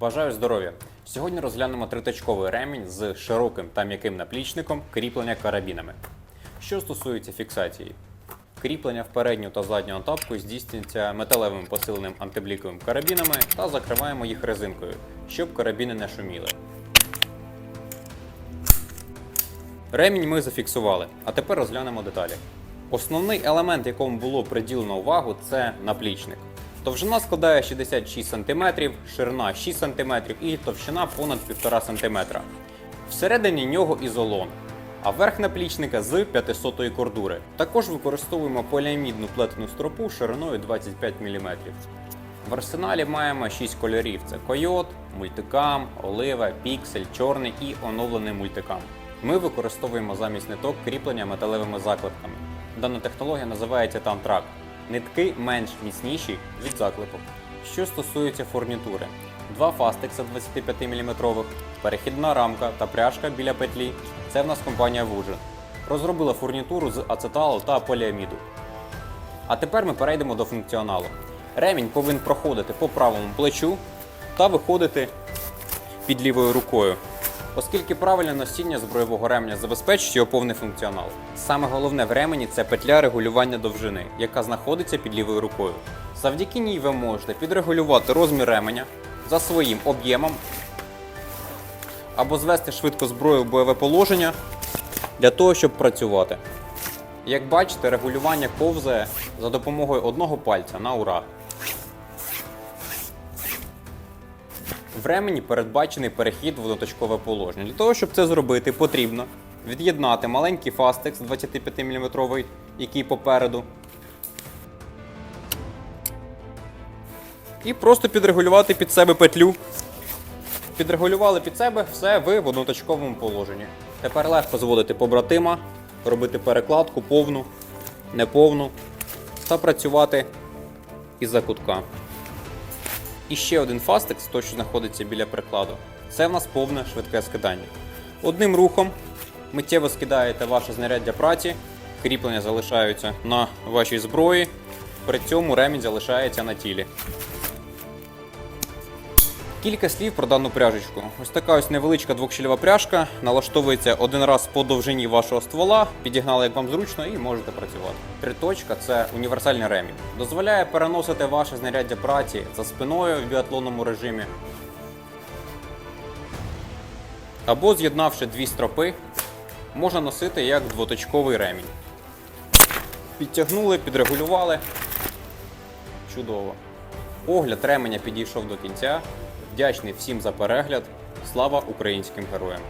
Бажаю здоров'я! Сьогодні розглянемо триточковий ремінь з широким та м'яким наплічником кріплення карабінами. Що стосується фіксації, кріплення в передню та задню атапку здійснюється металевим посиленим антибліковим карабінами та закриваємо їх резинкою, щоб карабіни не шуміли. Ремінь ми зафіксували, а тепер розглянемо деталі. Основний елемент, якому було приділено увагу, це наплічник. Довжина складає 66 см, ширина 6 см і товщина понад 1,5 см. Всередині нього ізолон, а верх наплічника з 500-ї кордури. Також використовуємо поліамідну плетену стропу шириною 25 мм. В арсеналі маємо 6 кольорів: це койот, мультикам, олива, піксель, чорний і оновлений мультикам. Ми використовуємо замість ниток кріплення металевими закладками. Дана технологія називається тантрак. Нитки менш міцніші від заклепок. Що стосується фурнітури, два фастекса 25 мм, перехідна рамка та пряжка біля петлі. Це в нас компанія Вужин. Розробила фурнітуру з ацеталу та поліаміду. А тепер ми перейдемо до функціоналу. Ремінь повинен проходити по правому плечу та виходити під лівою рукою, оскільки правильне носіння збройового ременя забезпечить його повний функціонал. Саме головне в ремені це петля регулювання довжини, яка знаходиться під лівою рукою. Завдяки ній ви можете підрегулювати розмір ременя за своїм об'ємом або звести швидко зброю в бойове положення для того, щоб працювати. Як бачите, регулювання ковзає за допомогою одного пальця на ура. В ремені передбачений перехід в одноточкове положення. Для того, щоб це зробити, потрібно від'єднати маленький фастекс 25 мм, який попереду. І просто підрегулювати під себе петлю. Підрегулювали під себе все ви в одноточковому положенні. Тепер легко зводити побратима, робити перекладку повну, неповну та працювати із-за кутка. І ще один фастекс, той, що знаходиться біля прикладу, це в нас повне швидке скидання. Одним рухом миттєво скидаєте ваше знаряддя праці, кріплення залишаються на вашій зброї, при цьому ремінь залишається на тілі. Кілька слів про дану пряжечку. Ось така ось невеличка двохщільова пряжка, налаштовується один раз по довжині вашого ствола, підігнали як вам зручно і можете працювати. Триточка це універсальний ремінь. Дозволяє переносити ваше знаряддя праці за спиною в біатлонному режимі. Або з'єднавши дві стропи, можна носити як двоточковий ремінь. Підтягнули, підрегулювали. Чудово. Огляд ременя підійшов до кінця. Вдячний всім за перегляд. Слава українським героям!